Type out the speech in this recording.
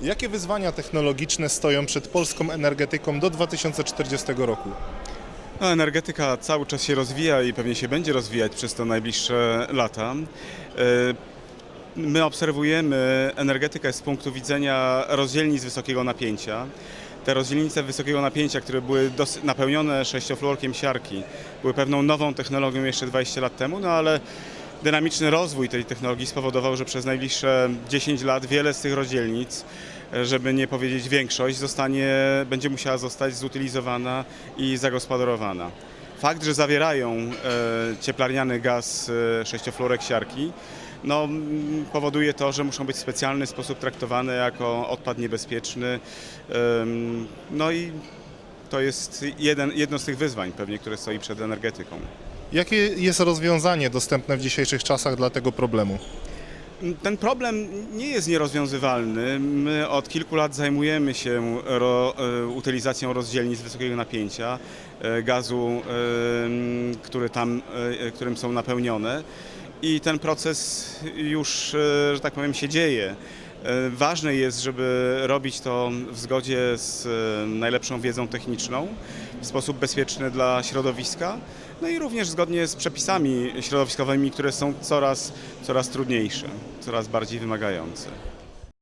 Jakie wyzwania technologiczne stoją przed polską energetyką do 2040 roku? No, energetyka cały czas się rozwija i pewnie się będzie rozwijać przez te najbliższe lata. E, My obserwujemy energetykę z punktu widzenia rozdzielnic wysokiego napięcia. Te rozdzielnice wysokiego napięcia, które były napełnione sześciofluorkiem siarki, były pewną nową technologią jeszcze 20 lat temu, no ale dynamiczny rozwój tej technologii spowodował, że przez najbliższe 10 lat wiele z tych rozdzielnic, e, żeby nie powiedzieć większość, zostanie, będzie musiała zostać zutylizowana i zagospodarowana. Fakt, że zawierają e, cieplarniany gaz e, sześciofluorek siarki, no, powoduje to, że muszą być w specjalny sposób traktowane jako odpad niebezpieczny. No i to jest jeden, jedno z tych wyzwań pewnie, które stoi przed energetyką. Jakie jest rozwiązanie dostępne w dzisiejszych czasach dla tego problemu? Ten problem nie jest nierozwiązywalny. My od kilku lat zajmujemy się ro, e, utylizacją rozdzielnic wysokiego napięcia, e, gazu, e, który tam, którym są napełnione i ten proces już, e, że tak powiem, się dzieje. E, Ważne jest, żeby robić to w zgodzie z e, najlepszą wiedzą techniczną, w sposób bezpieczny dla środowiska, no i również zgodnie z przepisami środowiskowymi, które są coraz, coraz trudniejsze, coraz bardziej wymagające.